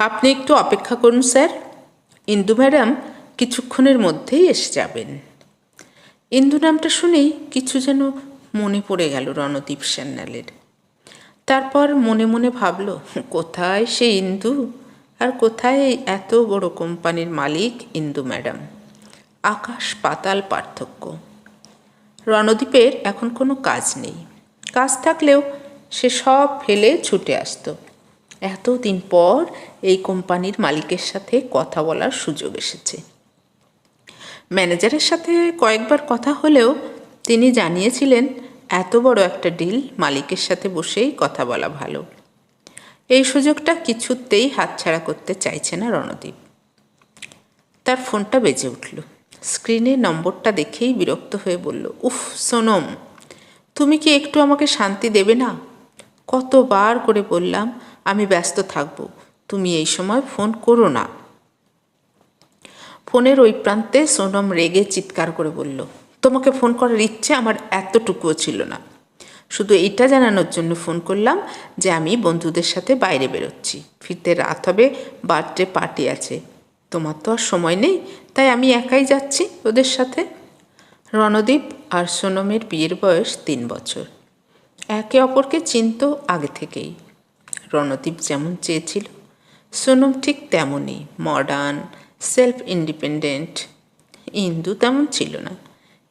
আপনি একটু অপেক্ষা করুন, স্যার। ইন্দু ম্যাডাম কিছুক্ষণের মধ্যেই এসে যাবেন। ইন্দু নামটা শুনেই কিছু যেন মনে পড়ে গেল রণদীপ সান্যালের। তারপর মনে মনে ভাবলো, কোথায় সে ইন্দু? আর কোথায় এই এত বড় কোম্পানির মালিক ইন্দু ম্যাডাম? আকাশ পাতাল পার্থক্য। রণদীপের এখন কোনো কাজ নেই। কাজ থাকলেও সে সব ফেলে ছুটে আসতো। এতদিন পর এই কোম্পানির মালিকের সাথে কথা বলার সুযোগ এসেছে। ম্যানেজারের সাথে কয়েকবার কথা হলেও তিনি জানিয়েছিলেন, এত বড় একটা ডিল মালিকের সাথে বসেই কথা বলা ভালো। এই সুযোগটা কিছুতেই হাতছাড়া করতে চাইছে না রণদীপ। তার ফোনটা বেজে উঠল। স্ক্রিনে নম্বরটা দেখেই বিরক্ত হয়ে বলল, উফ, সোনম, তুমি কি একটু আমাকে শান্তি দেবে না? কতবার করে বললাম আমি ব্যস্ত থাকব। তুমি এই সময় ফোন করো না। ফোনের ওই প্রান্তে সোনম রেগে চিৎকার করে বলল, তোমাকে ফোন করার ইচ্ছে আমার এতটুকুও ছিল না। শুধু এটা জানানোর জন্য ফোন করলাম যে আমি বন্ধুদের সাথে বাইরে বেরোচ্ছি। ফিরতে রাত হবে, বার্থডে পার্টি আছে। তোমার তো আর সময় নেই, তাই আমি একাই যাচ্ছি ওদের সাথে। রণদীপ আর সোনমের বিয়ের বয়স তিন বছর। একে অপরকে চিনত আগে থেকেই। রণদীপ যেমন চেয়েছিল, সোনম ঠিক তেমনই মডার্ন সেলফ ইন্ডিপেন্ডেন্ট ইন্দু তেমন ছিল না।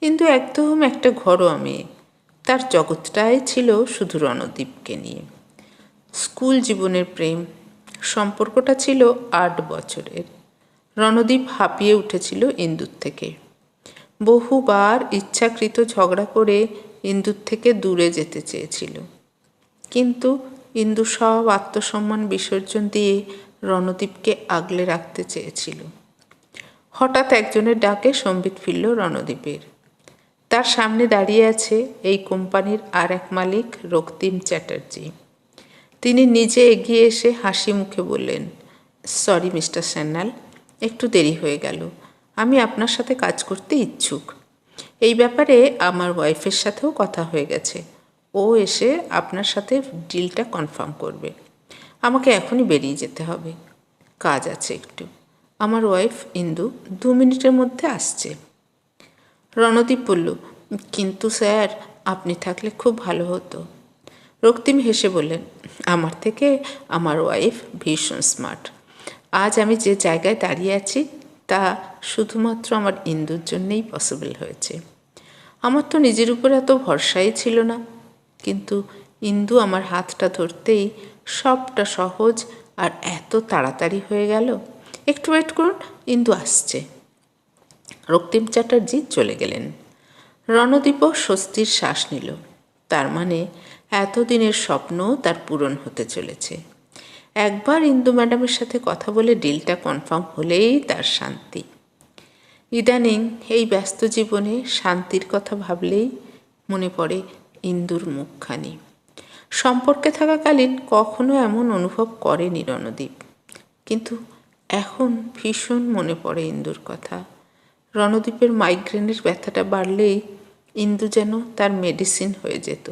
ইন্দু একদম একটা ঘরোয়া মেয়ে। তার জগৎটাই ছিল শুধু রণদীপকে নিয়ে। স্কুল জীবনের প্রেম। সম্পর্কটা ছিল আট বছরের। রণদীপ হাঁপিয়ে উঠেছিল ইন্দুর থেকে। বহুবার ইচ্ছাকৃত ঝগড়া করে ইন্দুর থেকে দূরে যেতে চেয়েছিল। কিন্তু ইন্দু সব আত্মসম্মান বিসর্জন দিয়ে রণদীপকে আগলে রাখতে চেয়েছিল। হঠাৎ একজনের ডাকে সম্বিত ফিরল রণদীপের। তার সামনে দাঁড়িয়ে আছে এই কোম্পানির আর এক মালিক রক্তিম চ্যাটার্জি। তিনি নিজে এগিয়ে এসে হাসি মুখে বললেন, সরি, মিস্টার স্যান্নাল একটু দেরি হয়ে গেল। আমি আপনার সাথে কাজ করতে ইচ্ছুক। এই ব্যাপারে আমার ওয়াইফের সাথেও কথা হয়ে গেছে। ও এসে আপনার সাথে ডিলটা কনফার্ম করবে। আমাকে এখনই বেরিয়ে যেতে হবে। কাজ আছে একটু। আমার ওয়াইফ ইন্দু দু মিনিটের মধ্যে আসছে। রণদীপ বলল, কিন্তু স্যার, আপনি থাকলে খুব ভালো হতো। রক্তিম হেসে বললেন, আমার থেকে আমার ওয়াইফ ভীষণ স্মার্ট। আজ আমি যে জায়গায় দাঁড়িয়ে আছি, তা শুধুমাত্র আমার ইন্দুর জন্যেই পসিবল হয়েছে। আমার তো নিজের উপর এত ভরসাই ছিল না। কিন্তু ইন্দু আমার হাতটা ধরতেই সবটা সহজ আর এত তাড়াতাড়ি হয়ে গেল। একটু ওয়েট করুন, ইন্দু আসছে। রক্তিম চ্যাটার্জি চলে গেলেন। রণদীপও স্বস্তির শ্বাস নিল। তার মানে এতদিনের স্বপ্ন তার পূরণ হতে চলেছে। একবার ইন্দু ম্যাডামের সাথে কথা বলে ডিলটা কনফার্ম হলেই তার শান্তি। ইদানিং এই ব্যস্ত জীবনে শান্তির কথা ভাবলেই মনে পড়ে ইন্দুর মুখখানি। সম্পর্কে থাকাকালীন কখনো এমন অনুভব করেনি রণদীপ। কিন্তু এখন ভীষণ মনে পড়ে ইন্দুর কথা। রণদীপের মাইগ্রেনের ব্যথাটা বাড়লেই ইন্দু যেন তার মেডিসিন হয়ে যেত।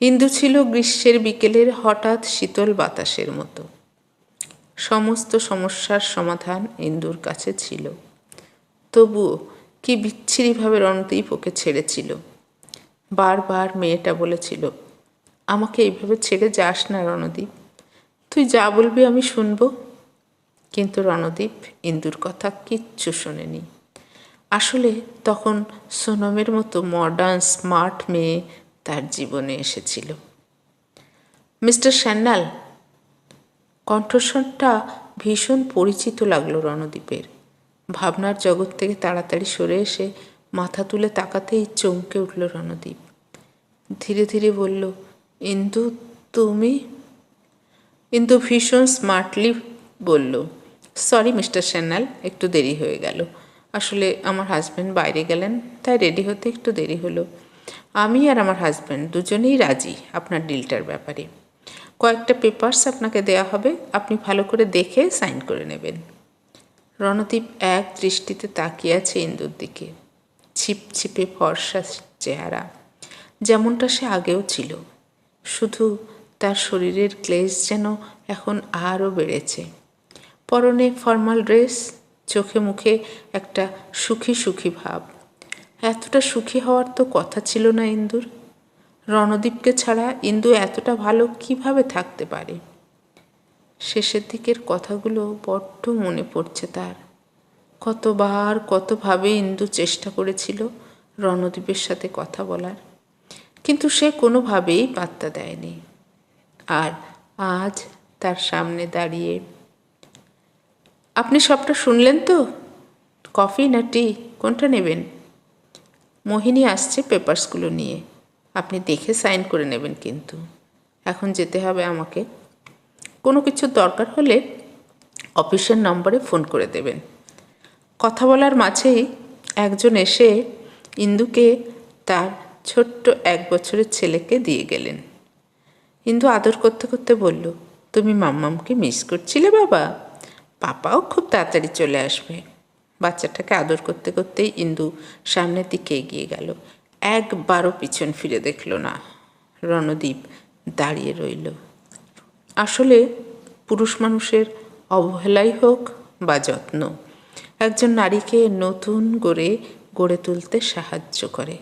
ইন্দু ছিল গ্রীষ্মের বিকেলের হঠাৎ শীতল বাতাসের মতো। সমস্ত সমস্যার সমাধান ইন্দুর কাছে ছিল। তবুও কি বিচ্ছিরিভাবে রণদীপ ওকে ছেড়েছিল? বারবার মেয়েটা বলেছিল, আমাকে এইভাবে ছেড়ে যাস না রণদীপ। তুই যা বলবি আমি শুনব। কিন্তু রণদীপ ইন্দুর কথা কিচ্ছু শোনেনি। আসলে তখন সোনমের মতো মডার্ন স্মার্ট মেয়ে তার জীবনে এসেছিল। মিস্টার স্যান্ডাল কণ্ঠস্বরটা ভীষণ পরিচিত লাগল রণদীপের। ভাবনার জগৎ থেকে তাড়াতাড়ি সরে এসে মাথা তুলে তাকাতেই চমকে উঠল রণদীপ। ধীরে ধীরে বলল, ইন্দু, তুমি? ইন্দু ভীষণ স্মার্টলি বলল, সরি মিস্টার স্যান্নাল একটু দেরি হয়ে গেল। আসলে আমার হাজব্যান্ড বাইরে গেলেন, তাই রেডি হতে একটু দেরি হলো। আমি আর আমার হাজব্যান্ড দুজনেই রাজি আপনার ডিলটার ব্যাপারে। কয়েকটা পেপার্স আপনাকে দেয়া হবে, আপনি ভালো করে দেখে সাইন করে নেবেন। রণদীপ এক দৃষ্টিতে তাকিয়ে আছে ইন্দুর দিকে। ছিপছিপে ফর্সা চেহারা। যেমনটা সে আগেও ছিল। শুধু তার শরীরের ক্লেশ যেন এখন আরও বেড়েছে। পরনে ফর্মাল ড্রেস, চোখে মুখে একটা সুখী সুখী ভাব। এতটা সুখী হওয়ার তো কথা ছিল না ইন্দুর। রণদীপকে ছাড়া ইন্দু এতটা ভালো কীভাবে থাকতে পারে? শেষের দিকের কথাগুলো বড্ড মনে পড়ছে তার। কতবার কতভাবে ইন্দু চেষ্টা করেছিল রণদ্বীপের সাথে কথা বলার। কিন্তু সে কোনোভাবেই পাত্তা দেয়নি। আর আজ তার সামনে দাঁড়িয়ে, আপনি সবটা শুনলেন তো? কফি না টি? কোনটা নেবেন? মোহিনী আসছে পেপারসগুলো নিয়ে। আপনি দেখে সাইন করে নেবেন কিন্তু। এখন যেতে হবে আমাকে। কোনো কিছু দরকার হলে অফিসের নম্বরে ফোন করে দেবেন। কথা বলার মাঝেই একজন এসে ইন্দুকে তার ছোট্ট এক বছরের ছেলেকে দিয়ে গেলেন। ইন্দু আদর করতে করতে বলল, তুমি মাম্মামকে মিস করছিলে বাবা। পাপাও খুব তাড়াতাড়ি চলে আসবে। বাচ্চাটাকে আদর করতে করতেই ইন্দু সামনের দিকে এগিয়ে গেল। একবারও পিছন ফিরে দেখল না। রণদীপ দাঁড়িয়ে রইল। আসলে পুরুষ মানুষের অবহেলাই হোক বা যত্ন একজন নারীকে নতুন করে গড়ে তুলতে সাহায্য করে।